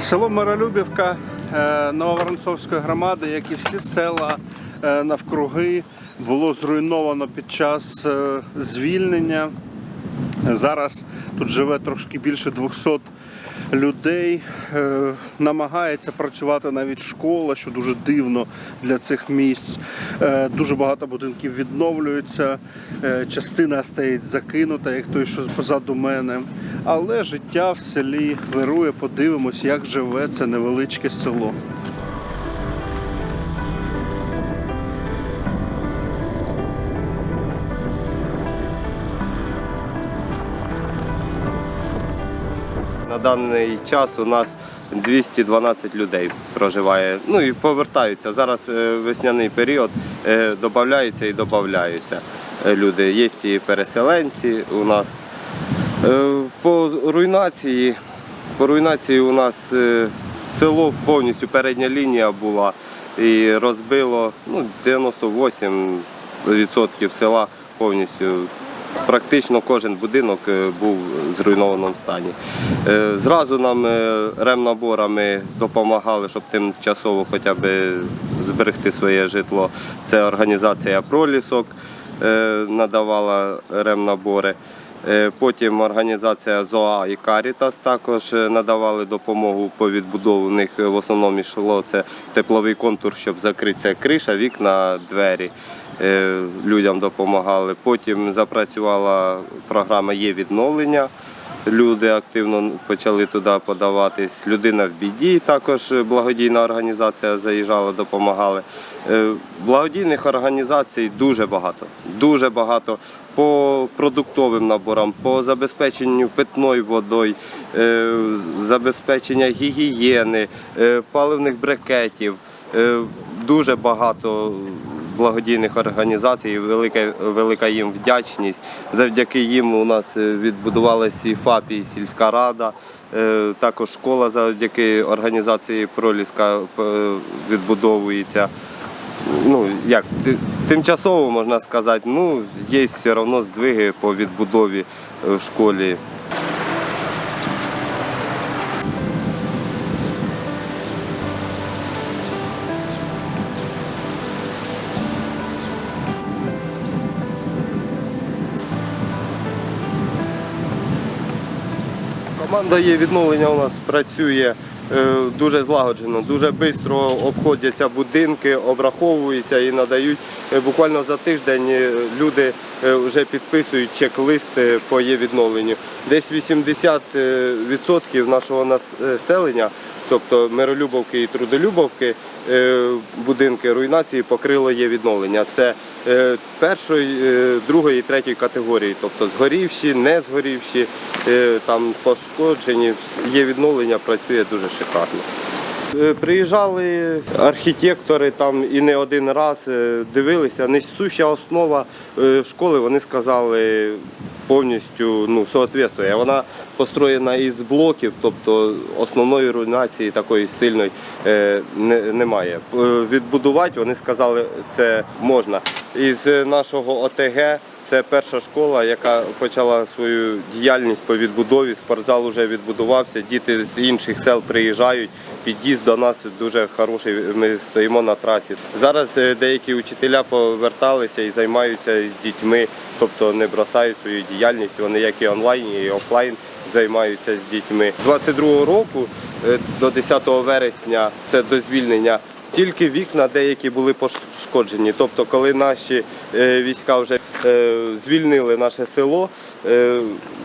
Село Миролюбівка е, Нововоронцовської громади, як і всі села е, навкруги, було зруйновано під час е, звільнення. Зараз тут живе трошки більше 200 людей. Е, Намагається працювати навіть школа, що дуже дивно для цих місць. Е, Дуже багато будинків відновлюються, е, частина стоїть закинута, як той, що позаду мене. Але життя в селі вирує. Подивимось, як живе це невеличке село. На даний час у нас 212 людей проживає. Ну і повертаються. Зараз е, весняний період, е, додаються і додаються люди. Є і переселенці у нас. Е, По руйнації, по руйнації у нас е, село повністю передня лінія була і розбило ну, 98% села повністю. Практично кожен будинок е, був в зруйнованому стані. Е, Зразу нам е, ремнаборами допомагали, щоб тимчасово хоча б зберегти своє житло. Це організація Пролісок надавала ремнабори. Потім організація ЗОА і Карітас також надавали допомогу по відбудову. У них в основному йшло це тепловий контур, щоб закритися криша, вікна, двері. Е, Людям допомагали. Потім запрацювала програма Є відновлення. Люди активно почали туди подаватись. Людина в біді, також благодійна організація заїжджала, допомагали. Е, Благодійних організацій дуже багато. Дуже багато по продуктовим наборам, по забезпеченню питною водою, е, забезпечення гігієни, паливних брикетів. Дуже багато благодійних організацій, велика, велика їм вдячність. Завдяки їм у нас е, відбудувалася і ФАП, і сільська рада. Е, Також школа завдяки організації Проліска е, відбудовується. Ну, як, тимчасово можна сказати, ну, є все одно здвиги по відбудові в школі. Команда є відновлення у нас працює дуже злагоджено, дуже швидко обходяться будинки, обраховуються і надають. Е, Буквально за тиждень е, люди е, вже підписують чек-листи по є відновленню. Десь 80% нашого населення, тобто Миролюбовки і Трудолюбовки, е, будинки руйнації покрило є відновлення. Це е, першої, е, другої третьої категорії, тобто згорівші, не згорівші, е, там пошкоджені. Є відновлення, працює дуже шикарно. Е, Приїжджали архітектори там і не один раз е, дивилися. Несуща основа е, школи, вони сказали, повністю ну, соответствує. Вона построєна із блоків, тобто основної руйнації такої сильної не- немає. Відбудувати вони сказали, це можна. Із нашого ОТГ це перша школа, яка почала свою діяльність по відбудові. Спортзал вже відбудувався. Діти з інших сел приїжджають. Під'їзд до нас дуже хороший. Ми стоїмо на трасі. Зараз е, деякі учителя поверталися і займаються з дітьми, тобто не бросають свою діяльність. Вони як і онлайн, і офлайн займаються з дітьми. 22-го року е, до 10 вересня це до звільнення. Тільки вікна деякі були пошкоджені. Тобто, коли наші е, війська вже е, звільнили наше село, е,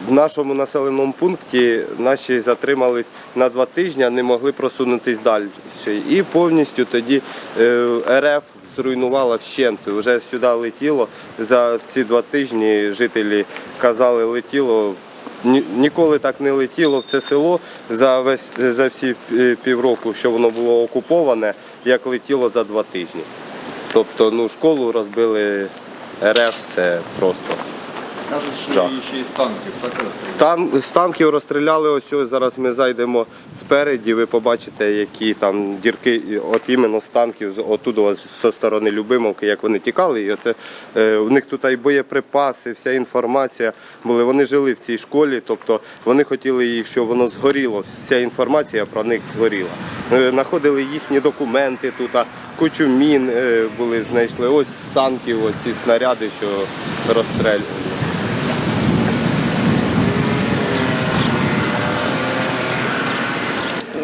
в нашому населеному пункті наші затримались на два тижні, не могли просунутись далі. І повністю тоді РФ зруйнувала вщент. Вже сюди летіло. За ці два тижні жителі казали, летіло. Ні- Ніколи так не летіло в це село за весь за всі півроку, що воно було окуповане, як летіло за два тижні. Тобто, ну, школу розбили РФ, це просто Кажуть, що ще й з танків так розстріляли. Тан, з танків розстріляли ось ось. Зараз ми зайдемо спереді. Ви побачите, які там дірки, от іменно з танків, з- ось зі сторони Любимовки, як вони тікали. І оце е, в них тут і боєприпаси, вся інформація були. Вони жили в цій школі, тобто вони хотіли їх, щоб воно згоріло. Вся інформація про них згоріла. Е, Знаходили їхні документи тут, а кучу мін е, були знайшли. Ось з танків, оці снаряди, що розстрілювали.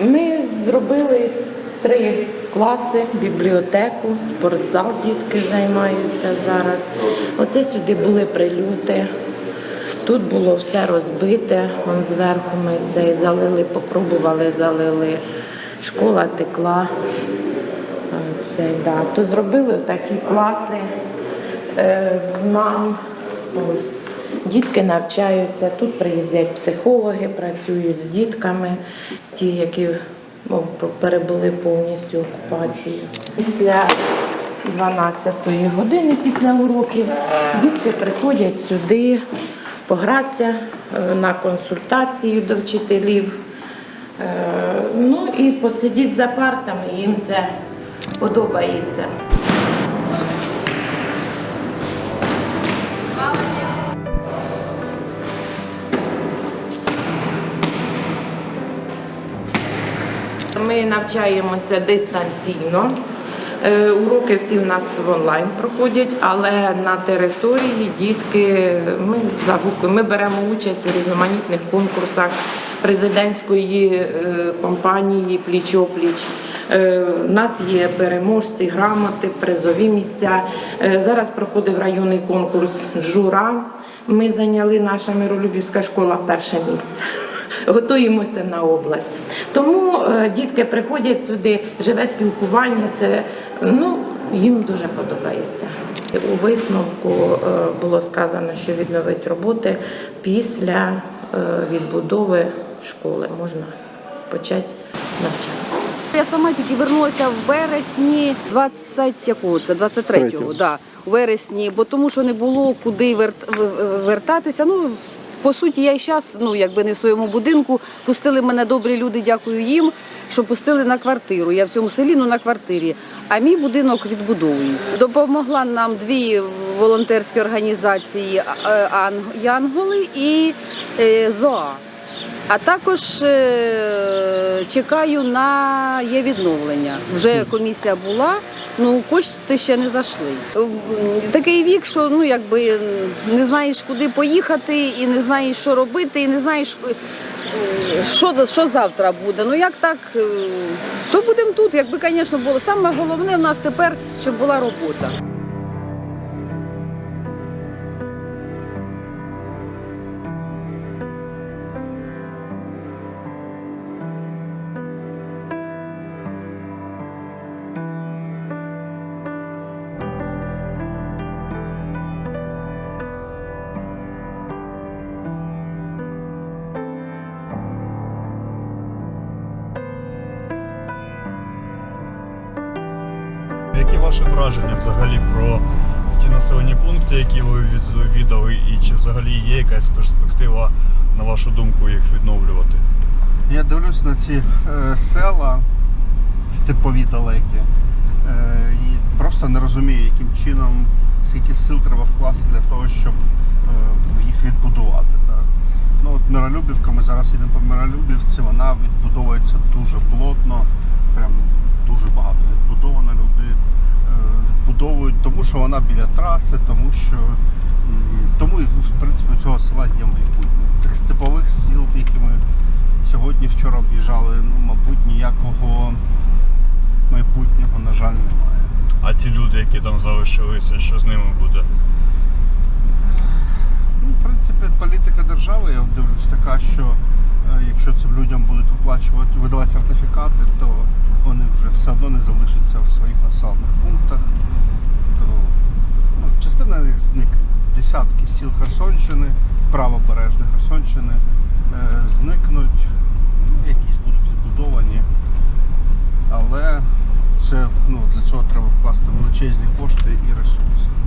Ми зробили три класи, бібліотеку, спортзал дітки займаються зараз. Оце сюди були прильоти. Тут було все розбите. Вон зверху ми це залили, попробували, залили. Школа текла. Це, да. То зробили такі класи е, нам. Дітки навчаються, тут приїздять психологи, працюють з дітками, ті, які ну, перебули повністю окупацію. Після 12-ї години, після уроків, діти приходять сюди погратися е, на консультації до вчителів. Е, Ну і посидіть за партами, їм це подобається. Ми навчаємося дистанційно. Е, Уроки всі в нас в онлайн проходять, але на території дітки ми загукуємо. Ми беремо участь у різноманітних конкурсах президентської е, компанії Пліч-опліч. Е, У нас є переможці, грамоти, призові місця. Е, Зараз проходив районний конкурс Жура. Ми зайняли наша миролюбівська школа перше місце готуємося на область. Тому е, дітки приходять сюди, живе спілкування, це ну, їм дуже подобається. У висновку е, було сказано, що відновить роботи після е, відбудови школи можна почати навчання. Я сама тільки вернулася в вересні 20 якого це 23-го, да, у вересні, бо тому що не було куди вертатися. Ну по суті, я і зараз, ну якби не в своєму будинку, пустили мене добрі люди, дякую їм, що пустили на квартиру. Я в цьому селі ну на квартирі. А мій будинок відбудовується. Допомогла нам дві волонтерські організації е, Янголи і е, ЗОА. А також е, чекаю на є відновлення. Вже комісія була, ну кошти ще не зайшли. Такий вік, що ну якби не знаєш, куди поїхати, і не знаєш, що робити, і не знаєш, е, що, що завтра буде. Ну як так, е, то будемо тут. Якби, звісно, було саме головне в нас тепер, щоб була робота. Ваші враження взагалі про ті населені пункти, які ви відвідали, і чи взагалі є якась перспектива, на вашу думку, їх відновлювати? Я дивлюсь на ці е, села степові далекі е, і просто не розумію, яким чином, скільки сил треба вкласти для того, щоб е, їх відбудувати. Так? Ну, от Миролюбівка, ми зараз йдемо по Миролюбівці, вона відбудовується дуже плотно, прям дуже багато відбудовано. Люди е, відбудовують, тому що вона біля траси, тому що тому і в принципі цього села є майбутнє. Тих степових сіл, які ми сьогодні вчора об'їжджали, ну, мабуть, ніякого майбутнього, на жаль, немає. А ті люди, які там залишилися, що з ними буде? Ну, в принципі, політика держави, я дивлюсь, така, що е, якщо цим людям будуть виплачувати, видавати сертифікати, то вони вже все одно не залишаться в своїх населених пунктах. Частина їх зник. Десятки сіл Херсонщини, правобережної Херсонщини е, зникнуть, ну, якісь будуть відбудовані. Але це ну, для цього треба вкласти величезні кошти і ресурси.